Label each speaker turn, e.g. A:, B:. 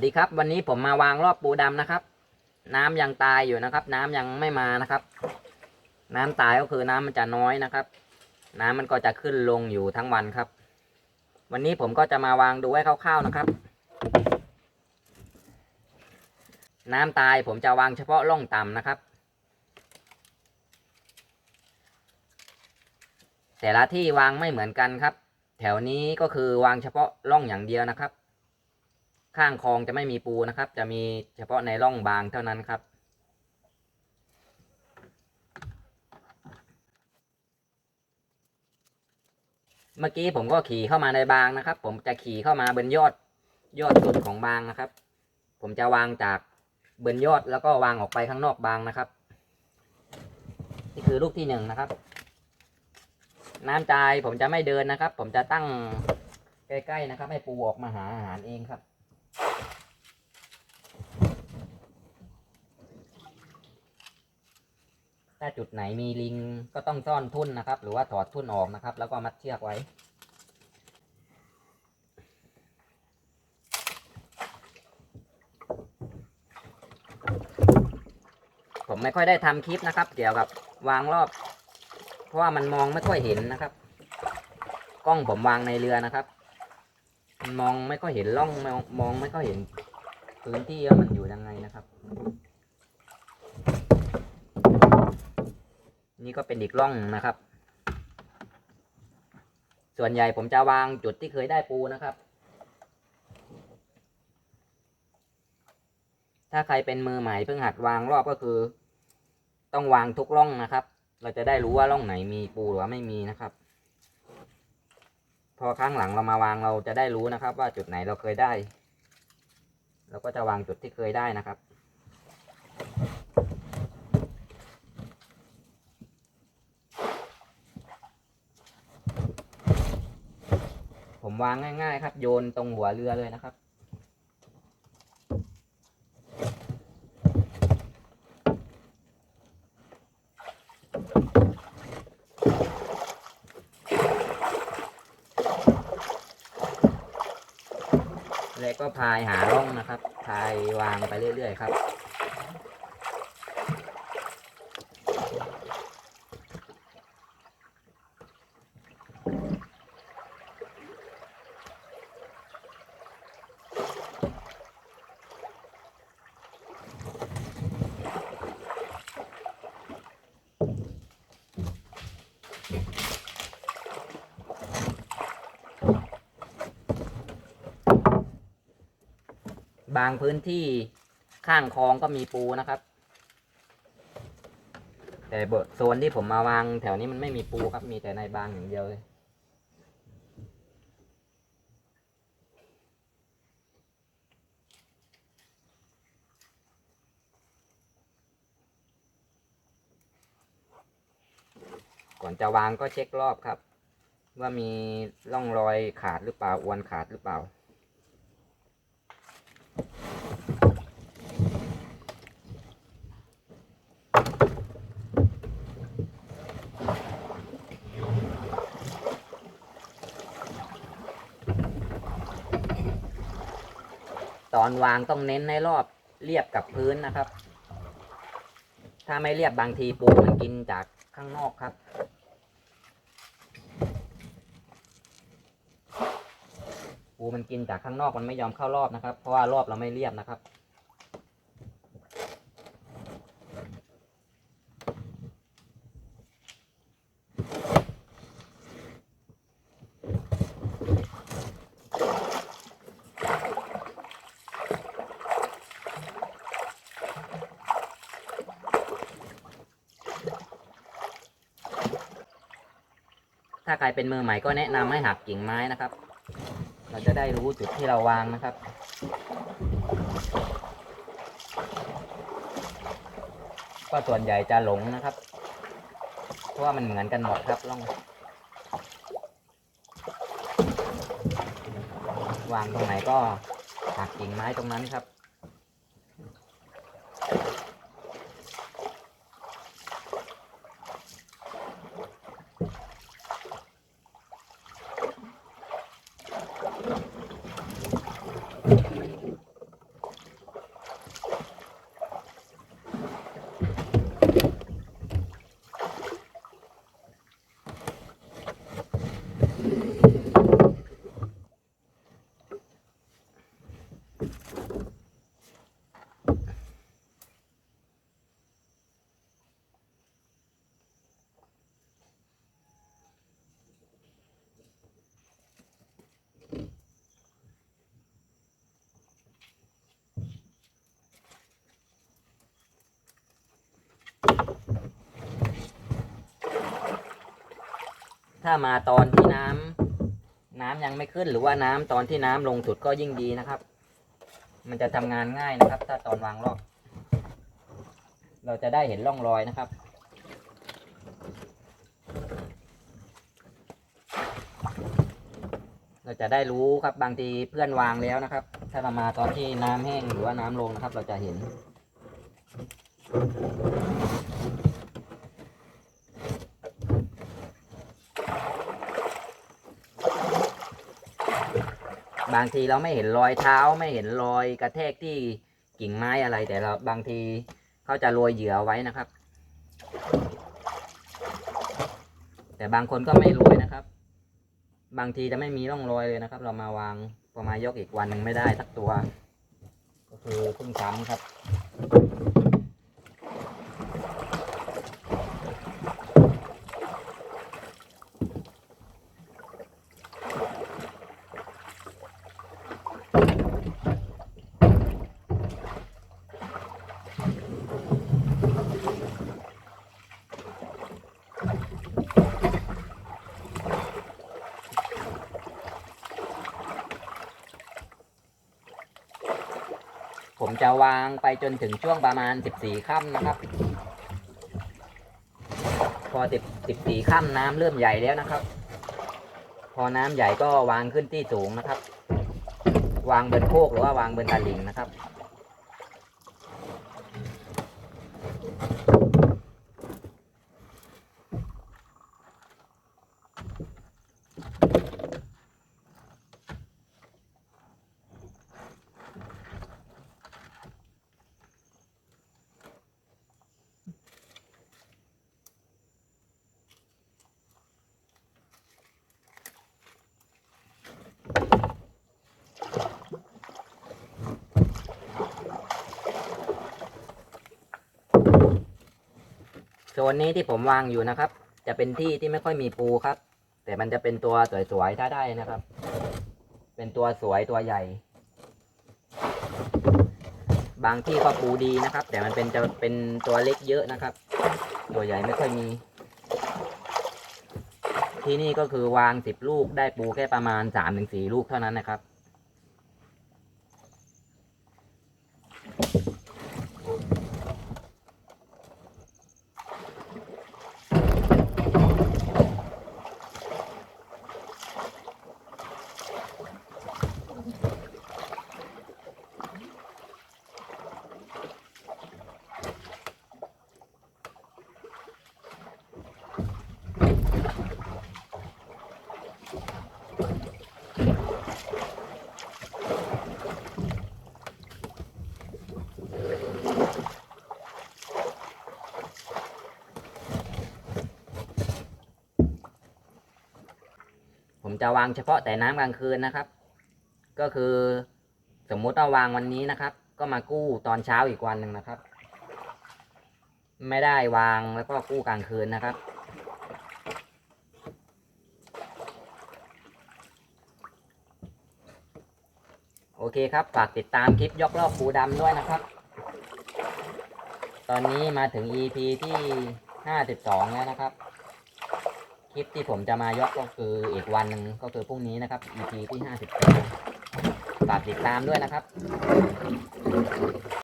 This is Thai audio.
A: สดีครับ วันนี้ผมมาวางรอบปูดำนะครับ น้ำยังตายอยู่นะครับ น้ำยังไม่มานะครับ น้ำตายก็คือน้ำมันจะน้อยนะครับ น้ำมันก็จะขึ้นลงอยู่ทั้งวันครับ วันนี้ผมก็จะมาวางดูให้คร่าวๆนะครับ น้ำตายผมจะวางเฉพาะร่องต่ำนะครับ แต่ละที่วางไม่เหมือนกันครับ แถวนี้ก็คือวางเฉพาะร่องอย่างเดียวนะครับ ข้างคลองจะไม่มีปูนะครับ จะมีเฉพาะในร่องบางเท่านั้นครับ เมื่อกี้ผมก็ขี่เข้ามาในบางนะครับ ผมจะขี่เข้ามาบนยอดยอดสุดของบางนะครับ ผมจะวางจากบนยอดแล้วก็วางออกไปข้างนอกบางนะครับ นี่คือลูกที่หนึ่งนะครับ น้ำใจผมจะไม่เดินนะครับ ผมจะตั้งใกล้ๆนะครับ ให้ปูออกมาหาอาหารเองครับ ถ้าจุดไหนมีลิงก็ต้องซ่อนทุ่นนะครับ หรือว่าถอดทุ่นออกนะครับ แล้วก็มัดเชือกไว้ ผมไม่ค่อยได้ทำคลิปนะครับ เกี่ยวกับวางรอบ เพราะว่ามันมองไม่ค่อยเห็นนะครับ กล้องผมวางในเรือนะครับมันมองไม่ค่อยเห็นร่องมองมองไม่ค่อยเห็นพื้นที่ว่ามันอยู่ยังไงนะครับ นี่ก็เป็นอีกร่องนะครับ ส่วนใหญ่ผมจะวางจุดที่เคยได้ปูนะครับ ถ้าใครเป็นมือใหม่เพิ่งหัดวางรอบก็คือ ต้องวางทุกร่องนะครับ เราจะได้รู้ว่าร่องไหนมีปูหรือว่าไม่มีนะครับ พอครั้งหลังเรามาวางเราจะได้รู้นะครับ ว่าจุดไหนเราเคยได้ เราก็จะวางจุดที่เคยได้นะครับ ผมวางง่าย ๆ ครับ โยนตรงหัวเรือเลยนะครับ แล้วก็พายหาร่องนะครับ พายวางไปเรื่อย ๆ ครับ บางพื้นที่ข้างคลองก็มีปูนะครับ แต่บโซนที่ผมมาวางแถวนี้มันไม่มีปูครับ มีแต่ในบางอย่างเดียวเลยก่อนจะวางก็เช็ครอบครับ ว่ามีร่องรอยขาดหรือเปล่าอวนขาดหรือเปล่า อนวางต้องเน้นในรอบเรียบกับพื้นนะครับ ถ้าไม่เรียบบางทีปูมันกินจากข้างนอกครับ ปูมันกินจากข้างนอกมันไม่ยอมเข้ารอบนะครับ เพราะว่ารอบเราไม่เรียบนะครับ ถ้าใครเป็นมือใหม่ก็แนะนำให้หักกิ่งไม้นะครับ เราจะได้รู้จุดที่เราวางนะครับ ก็ส่วนใหญ่จะหลงนะครับ เพราะว่ามันเหมือนกันหมดครับล่องวางตรงไหนก็หักกิ่งไม้ตรงนั้นครับ ถ้ามาตอนที่น้ำน้ำยังไม่ขึ้นหรือว่าน้ำตอนที่น้ำลงสุดก็ยิ่งดีนะครับ มันจะทำงานง่ายนะครับ ถ้าตอนวางรอบ เราจะได้เห็นร่องรอยนะครับเราจะได้รู้ครับบางทีเพื่อนวางแล้วนะครับ ถ้าเรามาตอนที่น้ำแห้งหรือว่าน้ำลงนะครับ เราจะเห็น บางทีเราไม่เห็นรอยเท้าไม่เห็นรอยกระแทกที่กิ่งไม้อะไรแต่เราบางทีเขาจะโรยเหยื่อไว้นะครับ แต่บางคนก็ไม่โรยนะครับ บางทีจะไม่มีร่องรอยเลยนะครับ เรามาวางพอมายกอีกวันหนึ่งไม่ได้สักตัว ก็คือเพิ่งซ้ำครับ จะวางไปจนถึงช่วงประมาณ 14ค่ำนะครับ พอ10 14ค่ำน้ำเริ่มใหญ่แล้วนะครับ พอน้ำใหญ่ก็วางขึ้นที่สูงนะครับ วางบนโคกหรือว่าวางบนตลิ่งนะครับ นนี้ที่ผมวางอยู่นะครับ จะเป็นที่ที่ไม่ค่อยมีปูครับ แต่มันจะเป็นตัวสวยๆถ้าได้นะครับ เป็นตัวสวยตัวใหญ่ บางที่ก็ปูดีนะครับ แต่มันเป็นจะเป็นตัวเล็กเยอะนะครับ ตัวใหญ่ไม่ค่อยมี ที่นี่ก็คือวางสิบลูกได้ปูแค่ประมาณสามถึงสี่ลูกเท่านั้นนะครับ ผมจะวางเฉพาะแต่น้ำกลางคืนนะครับ ก็คือสมมุติว่าวางวันนี้นะครับ ก็มากู้ตอนเช้าอีกวันหนึ่งนะครับ ไม่ได้วางแล้วก็กู้กลางคืนนะครับ โอเคครับ ฝากติดตามคลิปยกลอกปูดำด้วยนะครับ ตอนนี้มาถึง EP ที่ 52 แล้วนะครับ คลิปที่ผมจะมายกก็คืออีกวันหนึ่งก็คือพรุ่งนี้นะครับ EP ที่ห้าสิบฝากติดตามด้วยนะครับ